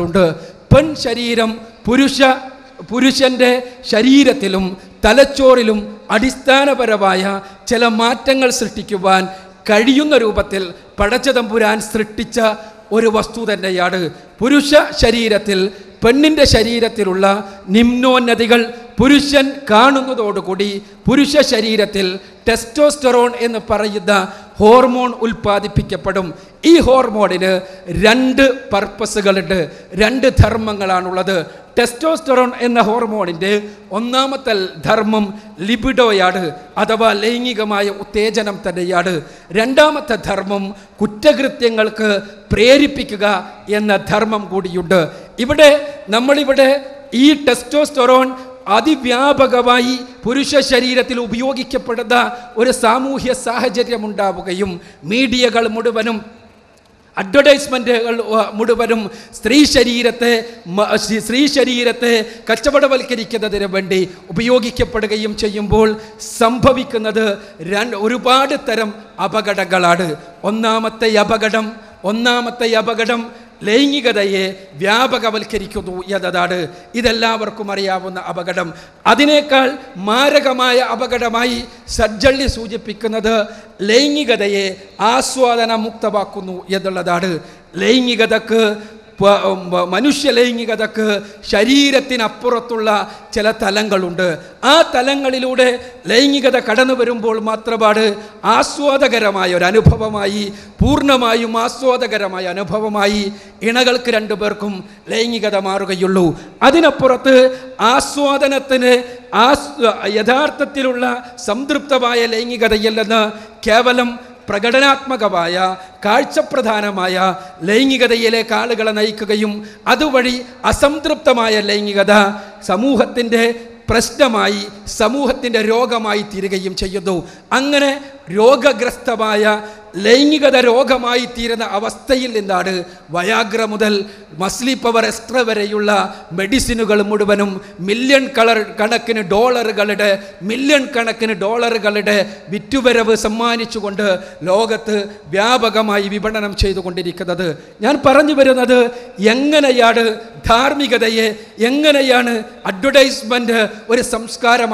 ഉണ്ട് പെൺ ശരീരം പുരുഷ പുരുഷന്റെ ശരീരത്തിലും തലച്ചോറിലും അടിസ്ഥാനപരമായ ചില മാറ്റങ്ങൾ സൃഷ്ടിക്കുവാൻ കഴിയുന്ന രൂപത്തിൽ പടച്ചതമ്പുരാൻ സൃഷ്ടിച്ച ഒരു വസ്തു തന്നെയാണ്. പുരുഷ ശരീരത്തിൽ പെണ്ണിന്റെ ശരീരത്തിലുള്ള നിമ്നോന്നതികൾ പുരുഷൻ കാണുന്നതോടുകൂടി പുരുഷ ശരീരത്തിൽ ടെസ്റ്റോസ്റ്ററോൺ എന്ന് പറയുന്ന ഹോർമോൺ ഉൽപ്പാദിപ്പിക്കപ്പെടും. ഈ ഹോർമോണിന് രണ്ട് പർപ്പസുകളുണ്ട് രണ്ട് ധർമ്മങ്ങളാണുള്ളത്. ടെസ്റ്റോസ്റ്ററോൺ എന്ന ഹോർമോണിന്റെ ഒന്നാമത്തെ ധർമ്മം ലിബിഡോയാണ് അഥവാ ലൈംഗികമായ ഉത്തേജനം തന്നെയാണ്. രണ്ടാമത്തെ ധർമ്മം കുറ്റകൃത്യങ്ങൾക്ക് പ്രേരിപ്പിക്കുക എന്ന ധർമ്മം കൂടിയുണ്ട്. ഇവിടെ നമ്മളിവിടെ ഈ ടെസ്റ്റോസ്റ്ററോൺ അതിവ്യാപകമായി പുരുഷ ശരീരത്തിൽ ഉപയോഗിക്കപ്പെടുന്ന ഒരു സാമൂഹ്യ സാഹചര്യമുണ്ടാവുകയും മീഡിയകൾ മുഴുവനും അഡ്വർടൈസ്മെന്റുകൾ മുഴുവനും സ്ത്രീ ശരീരത്തെ സ്ത്രീ ശരീരത്തെ കച്ചവടവൽക്കരിക്കുന്നതിന് വേണ്ടി ഉപയോഗിക്കപ്പെടുകയും ചെയ്യുമ്പോൾ സംഭവിക്കുന്നത് രണ്ട് ഒരുപാട് തരം അപകടങ്ങളാണ്. ഒന്നാമത്തെ അപകടം ഒന്നാമത്തെ അപകടം ലൈംഗികതയെ വ്യാപകവൽക്കരിക്കുന്നു എന്നതാണ് ഇതെല്ലാവർക്കും അറിയാവുന്ന അപകടം. അതിനേക്കാൾ മാരകമായ അപകടമായി സജ്ജള്ളി സൂചിപ്പിക്കുന്നത് ലൈംഗികതയെ ആസ്വാദന മുക്തമാക്കുന്നു എന്നുള്ളതാണ്. ലൈംഗികതക്ക് മനുഷ്യ ലൈംഗികതക്ക് ശരീരത്തിനപ്പുറത്തുള്ള ചില തലങ്ങളുണ്ട്. ആ തലങ്ങളിലൂടെ ലൈംഗികത കടന്നു വരുമ്പോൾ മാത്രമാണ് ആസ്വാദകരമായ ഒരു അനുഭവമായി പൂർണമായും ആസ്വാദകരമായ അനുഭവമായി ഇണകൾക്ക് രണ്ടു പേർക്കും ലൈംഗികത മാറുകയുള്ളൂ. അതിനപ്പുറത്ത് ആസ്വാദനത്തിന് ആസ് യഥാർത്ഥത്തിലുള്ള സംതൃപ്തമായ ലൈംഗികതയല്ലെന്ന് കേവലം പ്രകടനാത്മകമായ കാഴ്ചപ്രധാനമായ ലൈംഗികതയിലേക്ക് ആളുകളെ നയിക്കുകയും അതുവഴി അസംതൃപ്തമായ ലൈംഗികത സമൂഹത്തിന്റെ പ്രശ്നമായി സമൂഹത്തിന്റെ രോഗമായി തീരുകയും ചെയ്യുന്നു. അങ്ങനെ രോഗഗ്രസ്തമായ ലൈംഗികത രോഗമായി തീരുന്ന അവസ്ഥയിൽ നിന്നാണ് വയാഗ്ര മുതൽ മസ്ലി പവർ എക്സ്ട്ര വരെയുള്ള മെഡിസിനുകൾ മുഴുവനും മില്യൺ കളർ കണക്കിന് ഡോളറുകളുടെ മില്യൺ കണക്കിന് ഡോളറുകളുടെ വിറ്റുവരവ് സമ്മാനിച്ചുകൊണ്ട് ലോകത്ത് വ്യാപകമായി വിപണനം ചെയ്തുകൊണ്ടിരിക്കുന്നത്. ഞാൻ പറഞ്ഞു വരുന്നത് എങ്ങനെയാണ് ധാർമ്മികതയെ എങ്ങനെയാണ് അഡ്വർടൈസ്മെന്റ് ഒരു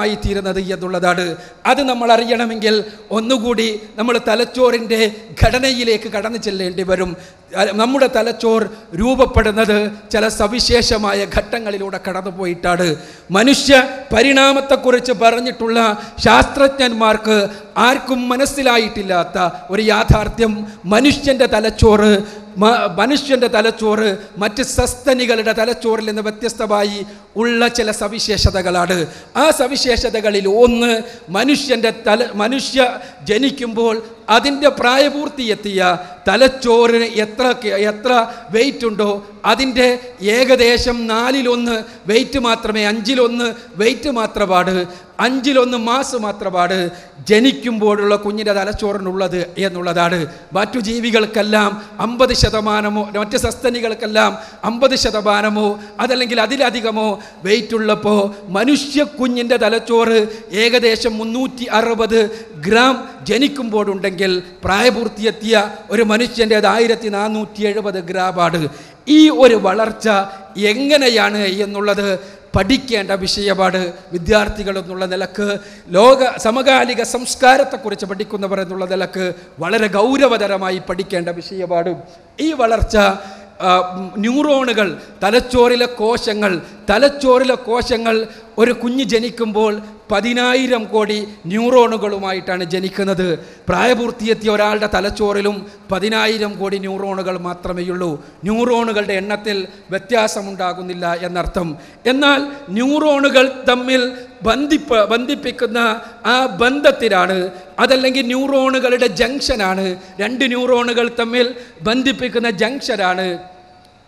സംസ്കാരമായി തീരുന്നത് എന്നുള്ളതാണ്. അത് നമ്മൾ അറിയണമെങ്കിൽ ഒന്നുകൂടി നമ്മൾ തലച്ചോറിന്റെ ഘടനയിലേക്ക് കടന്നു ചെല്ലേണ്ടി വരും. നമ്മുടെ തലച്ചോർ രൂപപ്പെടുന്നത് ചില സവിശേഷമായ ഘട്ടങ്ങളിലൂടെ കടന്നുപോയിട്ടാണ് മനുഷ്യ പരിണാമത്തെക്കുറിച്ച് പറഞ്ഞിട്ടുള്ള ശാസ്ത്രജ്ഞന്മാർക്ക് ആർക്കും മനസ്സിലായിട്ടില്ലാത്ത ഒരു യാഥാർത്ഥ്യം. മനുഷ്യന്റെ തലച്ചോറ് മനുഷ്യന്റെ തലച്ചോറ് മറ്റ് സസ്തനികളുടെ തലച്ചോറിൽ നിന്ന് വ്യത്യസ്തമായി ഉള്ള ചില സവിശേഷതകളാണ്. ആ സവിശേഷതകളിൽ ഒന്ന് മനുഷ്യന്റെ തല മനുഷ്യ ജനിക്കുമ്പോൾ അതിന്റെ പ്രായപൂർത്തി എത്തിയ തലച്ചോറിന് എത്ര എത്ര വെയിറ്റ് ഉണ്ടോ അതിന്റെ ഏകദേശം നാലിലൊന്ന് വെയിറ്റ് മാത്രമേ അഞ്ചിലൊന്ന് വെയിറ്റ് മാത്രമാണ് അഞ്ചിലൊന്ന് മാസ് മാത്രമാണ് ജനിക്കുമ്പോഴുള്ള കുഞ്ഞിന്റെ തലച്ചോറിനുള്ളത് എന്നുള്ളതാണ്. മറ്റു ജീവികൾക്കെല്ലാം അമ്പത് ശതമാനമോ മറ്റ് സസ്തനികൾക്കെല്ലാം അമ്പത് ശതമാനമോ അതല്ലെങ്കിൽ അതിലധികമോ വെയിറ്റ് ഉള്ളപ്പോൾ മനുഷ്യ കുഞ്ഞിന്റെ തലച്ചോറ് ഏകദേശം മുന്നൂറ്റി അറുപത് ഗ്രാം ജനിക്കുമ്പോഴുണ്ടെങ്കിൽ പ്രായപൂർത്തിയെത്തിയ ഒരു മനുഷ്യന്റേത് ആയിരത്തി നാനൂറ്റി എഴുപത് ഗ്രാമാണ്. ഈ ഒരു വളർച്ച എങ്ങനെയാണ് എന്നുള്ളത് പഠിക്കേണ്ട വിഷയമാണ് വിദ്യാർത്ഥികൾ എന്നുള്ള നിലയ്ക്ക്. ലോക സമകാലിക സംസ്കാരത്തെക്കുറിച്ച് പഠിക്കുന്നവർ എന്നുള്ള നിലയ്ക്ക് വളരെ ഗൗരവതരമായി പഠിക്കേണ്ട വിഷയമാണ്. ഈ വളർച്ച ന്യൂറോണുകൾ തലച്ചോറിലെ കോശങ്ങൾ തലച്ചോറിലെ കോശങ്ങൾ ഒരു കുഞ്ഞ് ജനിക്കുമ്പോൾ പതിനായിരം കോടി ന്യൂറോണുകളുമായിട്ടാണ് ജനിക്കുന്നത്. പ്രായപൂർത്തിയെത്തിയ ഒരാളുടെ തലച്ചോറിലും പതിനായിരം കോടി ന്യൂറോണുകൾ മാത്രമേയുള്ളൂ ന്യൂറോണുകളുടെ എണ്ണത്തിൽ വ്യത്യാസമുണ്ടാകുന്നില്ല എന്നർത്ഥം. എന്നാൽ ന്യൂറോണുകൾ തമ്മിൽ ബന്ധിപ്പ് ബന്ധിപ്പിക്കുന്ന ആ ബന്ധത്തിലാണ് അതല്ലെങ്കിൽ ന്യൂറോണുകളുടെ ജംഗ്ഷനാണ്. രണ്ട് ന്യൂറോണുകൾ തമ്മിൽ ബന്ധിപ്പിക്കുന്ന ജംഗ്ഷനാണ്.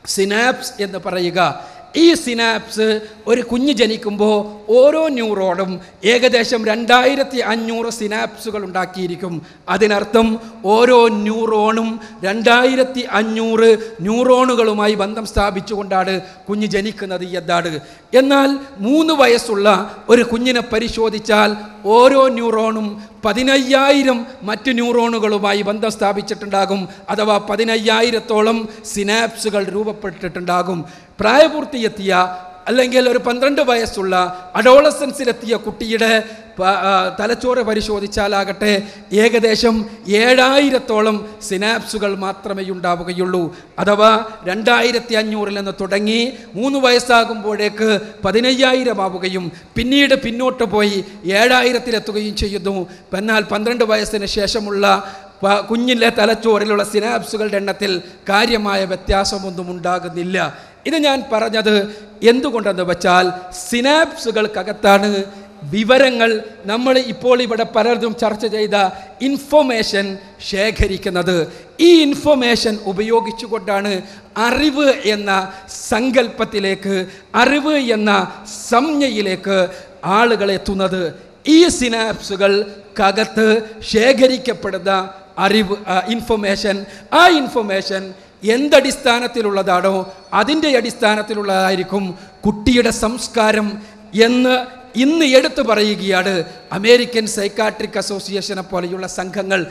സിനാപ്സ് എന്ന് പറയുക. ഈ സിനാപ്സ് ഒരു കുഞ്ഞ് ജനിക്കുമ്പോൾ ഓരോ ന്യൂറോണും ഏകദേശം രണ്ടായിരത്തി അഞ്ഞൂറ് സിനാപ്സുകൾ ഉണ്ടാക്കിയിരിക്കും. അതിനർത്ഥം ഓരോ ന്യൂറോണും രണ്ടായിരത്തി അഞ്ഞൂറ് ന്യൂറോണുകളുമായി ബന്ധം സ്ഥാപിച്ചുകൊണ്ടാണ് കുഞ്ഞ് ജനിക്കുന്നത് എന്നാണ്. എന്നാൽ മൂന്ന് വയസ്സുള്ള ഒരു കുഞ്ഞിനെ പരിശോധിച്ചാൽ ഓരോ ന്യൂറോണും പതിനയ്യായിരം മറ്റ് ന്യൂറോണുകളുമായി ബന്ധം സ്ഥാപിച്ചിട്ടുണ്ടാകും. അഥവാ പതിനയ്യായിരത്തോളം സിനാപ്സുകൾ രൂപപ്പെട്ടിട്ടുണ്ടാകും. പ്രായപൂർത്തിയെത്തിയ അല്ലെങ്കിൽ ഒരു പന്ത്രണ്ട് വയസ്സുള്ള അഡോളസൻസിലെത്തിയ കുട്ടിയുടെ തലച്ചോറ് പരിശോധിച്ചാലാകട്ടെ ഏകദേശം ഏഴായിരത്തോളം സിനാപ്സുകൾ മാത്രമേ ഉണ്ടാവുകയുള്ളൂ. അഥവാ രണ്ടായിരത്തി അഞ്ഞൂറിൽ നിന്ന് തുടങ്ങി മൂന്ന് വയസ്സാകുമ്പോഴേക്ക് പതിനയ്യായിരം ആവുകയും പിന്നീട് പിന്നോട്ട് പോയി ഏഴായിരത്തിലെത്തുകയും ചെയ്യുന്നു. എന്നാൽ പന്ത്രണ്ട് വയസ്സിന് ശേഷമുള്ള കുഞ്ഞിലെ തലച്ചോറിലുള്ള സിനാപ്സുകളുടെ എണ്ണത്തിൽ കാര്യമായ വ്യത്യാസമൊന്നും ഉണ്ടാകുന്നില്ല. ഇത് ഞാൻ പറഞ്ഞത് എന്തുകൊണ്ടെന്ന് വെച്ചാൽ സിനാപ്സുകൾക്കകത്താണ് വിവരങ്ങൾ നമ്മൾ ഇപ്പോൾ ഇവിടെ പലർക്കും ചർച്ച ചെയ്ത ഇൻഫോർമേഷൻ ശേഖരിക്കുന്നത്. ഈ ഇൻഫോർമേഷൻ ഉപയോഗിച്ചുകൊണ്ടാണ് അറിവ് എന്ന സങ്കല്പത്തിലേക്ക് അറിവ് എന്ന സംജ്ഞയിലേക്ക് ആളുകൾ എത്തുന്നത് ഈ സിനാപ്സുകൾക്കകത്ത് ശേഖരിക്കപ്പെടുന്ന അറിവ് ഇൻഫർമേഷൻ ആ ഇൻഫർമേഷൻ എന്തടിസ്ഥാനത്തിലുള്ളതാണോ അതിന്റെ അടിസ്ഥാനത്തിലുള്ളതായിരിക്കും കുട്ടിയുടെ സംസ്കാരം എന്ന് ഇന്ന് എടുത്തു പറയുകയാണ് അമേരിക്കൻ സൈക്കാട്രിക് അസോസിയേഷനെ പോലെയുള്ള സംഘങ്ങൾ.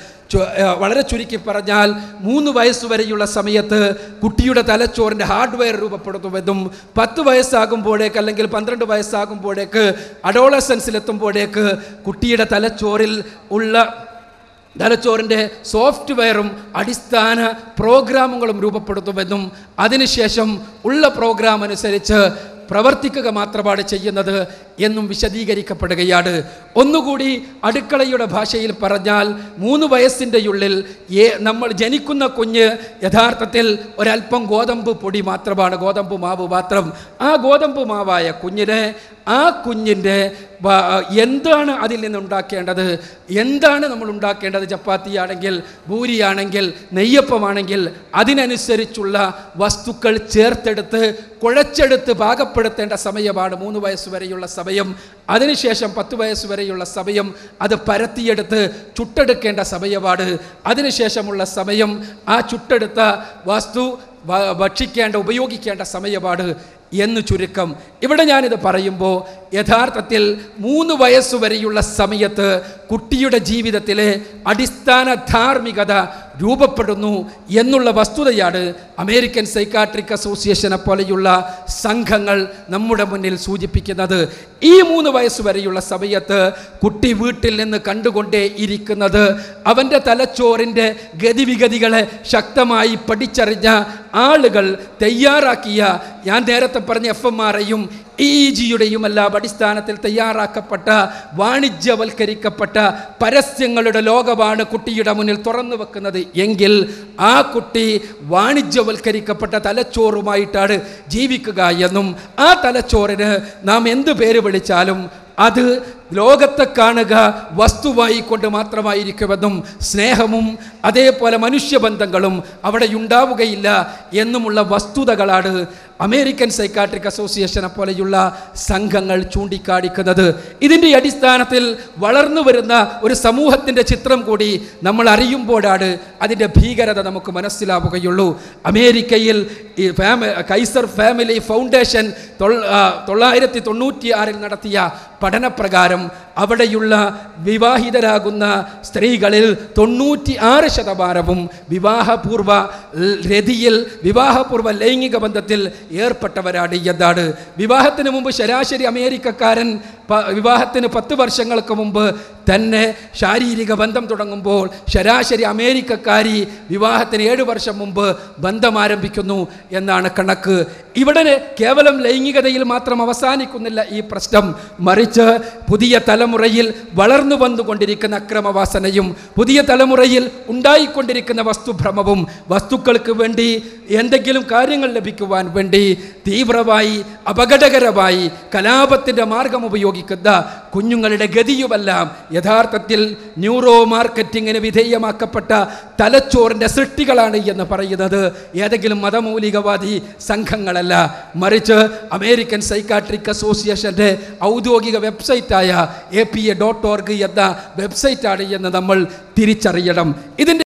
വളരെ ചുരുക്കി പറഞ്ഞാൽ മൂന്ന് വയസ്സുവരെയുള്ള സമയത്ത് കുട്ടിയുടെ തലച്ചോറിന്റെ ഹാർഡ്വെയർ രൂപപ്പെടുത്തുമെന്നും പത്ത് വയസ്സാകുമ്പോഴേക്ക് അല്ലെങ്കിൽ പന്ത്രണ്ട് വയസ്സാകുമ്പോഴേക്ക് അഡോളസൻസിലെത്തുമ്പോഴേക്ക് കുട്ടിയുടെ തലച്ചോറിൽ ഉള്ള തലച്ചോറിന്റെ സോഫ്റ്റ്വെയറും അടിസ്ഥാന പ്രോഗ്രാമുകളും രൂപപ്പെടുത്തുമെന്നും അതിനുശേഷം ഉള്ള പ്രോഗ്രാം അനുസരിച്ച് പ്രവർത്തിക്കുക മാത്രമാണ് ചെയ്യുന്നത് എന്നും വിശദീകരിക്കപ്പെടുകയാണ്. ഒന്നുകൂടി അടുക്കളയുടെ ഭാഷയിൽ പറഞ്ഞാൽ മൂന്ന് വയസ്സിന്റെ ഉള്ളിൽ ഏ നമ്മൾ ജനിക്കുന്ന കുഞ്ഞ് യഥാർത്ഥത്തിൽ ഒരല്പം ഗോതമ്പ് പൊടി മാത്രമാണ് ഗോതമ്പ് മാവ് മാത്രം. ആ ഗോതമ്പ് മാവായ കുഞ്ഞിനെ ആ കുഞ്ഞിന്റെ എന്താണ് അതിൽ നിന്ന് ഉണ്ടാക്കേണ്ടത്? എന്താണ് നമ്മൾ ഉണ്ടാക്കേണ്ടത്? ചപ്പാത്തിയാണെങ്കിൽ ഭൂരിയാണെങ്കിൽ നെയ്യപ്പമാണെങ്കിൽ അതിനനുസരിച്ചുള്ള വസ്തുക്കൾ ചേർത്തെടുത്ത് കുഴച്ചെടുത്ത് പാകപ്പെടുത്തേണ്ട സമയമാണ്. മൂന്ന് വയസ്സ് വരെയുള്ള സമയം. അതിനുശേഷം പത്ത് വയസ്സ് വരെയുള്ള സമയം. അത് പരത്തിയെടുത്ത് ചുട്ടെടുക്കേണ്ട സമയമാണ്. അതിനുശേഷമുള്ള സമയം ആ ചുട്ടെടുത്ത വസ്തു ഭക്ഷിക്കേണ്ട ഉപയോഗിക്കേണ്ട സമയപാട് എന്ന് ചുരുക്കം. ഇവിടെ ഞാനിത് പറയുമ്പോൾ യഥാർത്ഥത്തിൽ മൂന്ന് വയസ്സ് വരെയുള്ള സമയത്ത് കുട്ടിയുടെ ജീവിതത്തിലെ അടിസ്ഥാന ധാർമ്മികത രൂപപ്പെടുന്നു എന്നുള്ള വസ്തുതയാണ് അമേരിക്കൻ സൈക്കാട്രിക് അസോസിയേഷനെ പോലെയുള്ള സംഘങ്ങൾ നമ്മുടെ മുന്നിൽ സൂചിപ്പിക്കുന്നത്. ഈ മൂന്ന് വയസ്സ് വരെയുള്ള സമയത്ത് കുട്ടി വീട്ടിൽ നിന്ന് കണ്ടുകൊണ്ടേ ഇരിക്കുന്നത് അവന്റെ തലച്ചോറിന്റെ ഗതിവിഗതികളെ ശക്തമായി പഠിച്ചറിഞ്ഞ ആളുകൾ തയ്യാറാക്കിയ ഞാൻ നേരത്തെ പറഞ്ഞ എഫ് എം ആറേയും ഇ ജിയുടെയും എല്ലാം അടിസ്ഥാനത്തിൽ തയ്യാറാക്കപ്പെട്ട വാണിജ്യവൽക്കരിക്കപ്പെട്ട പരസ്യങ്ങളുടെ ലോകമാണ് കുട്ടിയുടെ മുന്നിൽ തുറന്നു വെക്കുന്നത്. എങ്കിൽ ആ കുട്ടി വാണിജ്യവൽക്കരിക്കപ്പെട്ട തലച്ചോറുമായിട്ടാണ് ജീവിക്കുക എന്നും ആ തലച്ചോറിന് നാം എന്ത് പേര് വിളിച്ചാലും അത് ലോകത്തെ കാണുക വസ്തുവായി കൊണ്ട് മാത്രമായിരിക്കുമെന്നും സ്നേഹവും അതേപോലെ മനുഷ്യബന്ധങ്ങളും അവിടെ ഉണ്ടാവുകയില്ല എന്നുമുള്ള വസ്തുതകളാണ് അമേരിക്കൻ സൈക്കാട്രിക് അസോസിയേഷനെ പോലെയുള്ള സംഘങ്ങൾ ചൂണ്ടിക്കാണിക്കുന്നത്. ഇതിന്റെ അടിസ്ഥാനത്തിൽ വളർന്നു വരുന്ന ഒരു സമൂഹത്തിന്റെ ചിത്രം കൂടി നമ്മൾ അറിയുമ്പോഴാണ് അതിന്റെ ഭീകരത നമുക്ക് മനസ്സിലാവുകയുള്ളൂ. അമേരിക്കയിൽ ഈ കൈസർ ഫാമിലി ഫൗണ്ടേഷൻ തൊള്ളായിരത്തി തൊണ്ണൂറ്റി ആറിൽ നടത്തിയ പഠനപ്രകാരം Islam അവിടെയുള്ള വിവാഹിതരാകുന്ന സ്ത്രീകളിൽ തൊണ്ണൂറ്റി ആറ് ശതമാനവും വിവാഹപൂർവ രതിയിൽ വിവാഹപൂർവ ലൈംഗിക ബന്ധത്തിൽ ഏർപ്പെട്ടവരാണ് എന്നാണ്. വിവാഹത്തിന് മുമ്പ് ശരാശരി അമേരിക്കക്കാരൻ വിവാഹത്തിന് പത്ത് വർഷങ്ങൾക്ക് മുമ്പ് തന്നെ ശാരീരിക ബന്ധം തുടങ്ങുമ്പോൾ ശരാശരി അമേരിക്കക്കാരി വിവാഹത്തിന് ഏഴ് വർഷം മുമ്പ് ബന്ധം ആരംഭിക്കുന്നു എന്നാണ് കണക്ക്. ഇവിടെ കേവലം ലൈംഗികതയിൽ മാത്രം അവസാനിക്കുന്നില്ല ഈ പ്രശ്നം. മറിച്ച് പുതിയ തലമുറയിൽ വളർന്നു വന്നുകൊണ്ടിരിക്കുന്ന അക്രമവാസനയും പുതിയ തലമുറയിൽ ഉണ്ടായിക്കൊണ്ടിരിക്കുന്ന വസ്തുഭ്രമവും വസ്തുക്കൾക്ക് വേണ്ടി എന്തെങ്കിലും കാര്യങ്ങൾ ലഭിക്കുവാൻ വേണ്ടി തീവ്രമായി അപകടകരമായി കലാപത്തിന്റെ മാർഗം ഉപയോഗിക്കുന്ന കുഞ്ഞുങ്ങളുടെ ഗതിയുമെല്ലാം യഥാർത്ഥത്തിൽ ന്യൂറോ മാർക്കറ്റിങ്ങിന് വിധേയമാക്കപ്പെട്ട തലച്ചോറിന്റെ സൃഷ്ടികളാണ് എന്ന് പറയുന്നത്. ഏതെങ്കിലും മതമൗലികവാദി സംഘങ്ങളല്ല. മറിച്ച് അമേരിക്കൻ സൈക്കാട്രിക് അസോസിയേഷന്റെ ഔദ്യോഗിക വെബ്സൈറ്റായ A P A dot org എന്ന വെബ്സൈറ്റാണ് എന്ന് നമ്മൾ തിരിച്ചറിയണം. ഇതിന്റെ